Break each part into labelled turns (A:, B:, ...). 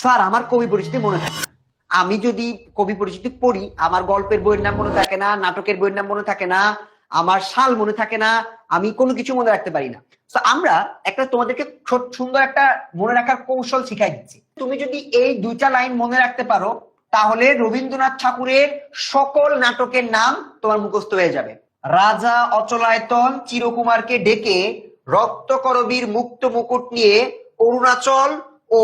A: Sir, আমার কবি পরিচিতি মনে থাকে আমি যদি কবি পরিচিতি পড়ি, আমার গল্পের বইয়ের নাম মনে থাকে না, নাটকের বইয়ের নাম মনে থাকে না, আমার সাল মনে থাকে না, আমি কোনো কিছু মনে রাখতে পারি না। তো আমরা একটা তোমাদেরকে সুন্দর একটা মনে রাখার কৌশল শিখাই দিচ্ছি। তুমি যদি এই দুইটা লাইন মনে রাখতে পারো, তাহলে রবীন্দ্রনাথ ঠাকুরের সকল নাটকের নাম তোমার মুখস্থ হয়ে যাবে। রাজা অচলায়তন চিরকুমারকে ডেকে রক্তকরবীর মুক্ত মুকুট নিয়ে অরুণাচল ও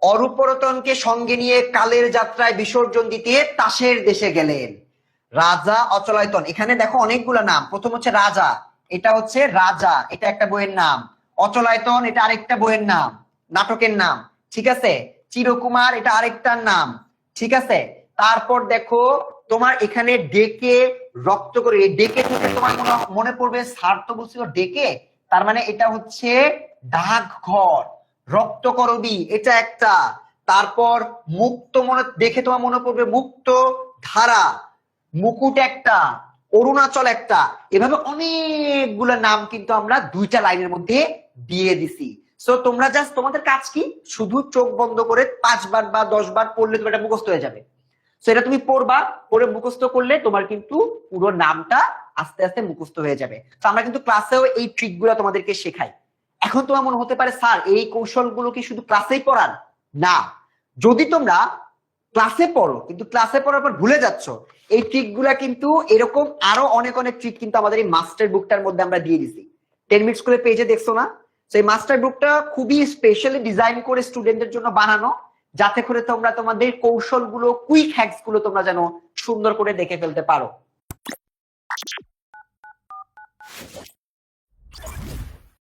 A: অরূপরতনকে সঙ্গে নিয়ে কালের যাত্রায় বিসর্জন দিতে তাসের দেশে গেলেন। রাজা অচলায়তন। এখানে দেখো অনেকগুলো নাম। প্রথম হচ্ছে রাজা, এটা হচ্ছে রাজা, এটা একটা বইয়ের নাম। অচলায়তন, এটা আরেকটা বইয়ের নাম, নাটকের নাম। ঠিক আছে? চিরকুমার, এটা আরেকটার নাম। ঠিক আছে? তারপর দেখো, তোমার এখানে ডেকে রক্ত করে ডেকে তোমার মনে- পড়বে, স্যার তো বলছিল ডেকে? তার মানে এটা হচ্ছে ডাকঘর। রক্ত করবি, এটা একটা। তারপর মুক্ত মনে, দেখে তোমার মনে পড়বে মুক্ত ধারা, মুকুট একটা, অরুণাচল একটা। এভাবে অনেকগুলো নাম কিন্তু আমরা দুইটা লাইনের মধ্যে দিয়ে দিছি। সো তোমরা জাস্ট তোমাদের কাজ কি? শুধু চোখ বন্ধ করে পাঁচবার বা দশ বার পড়লে তোমার এটা মুখস্থ হয়ে যাবে। সো এটা তুমি পড়বা, পড়ে মুখস্থ করলে তোমার কিন্তু পুরো নামটা আস্তে আস্তে মুখস্থ হয়ে যাবে। তো আমরা কিন্তু ক্লাসেও এই ট্রিকগুলো তোমাদেরকে শেখাই। এখন তোমার মনে হতে পারে, স্যার, এই কৌশলগুলো কি শুধু ক্লাসেই পড়ান? না। যদি তোমরা ক্লাসে পড়ো, কিন্তু ক্লাসে পড়ার পর ভুলে যাচ্ছ, এই ট্রিক কিন্তু এরকম আরও অনেক অনেক ট্রিক কিন্তু আমাদের এই মাস্টার বুকটার মধ্যে আমরা দিয়ে দিছি। টেন মিনিট স্কুলের পেজে দেখছ না? সেই মাস্টার বুকটা খুবই স্পেশালি ডিজাইন করে স্টুডেন্টদের জন্য বানানো, যাতে করে তোমরা তোমাদের কৌশলগুলো কুইক হ্যাকসগুলো তোমরা যেন সুন্দর করে দেখে ফেলতে পারো।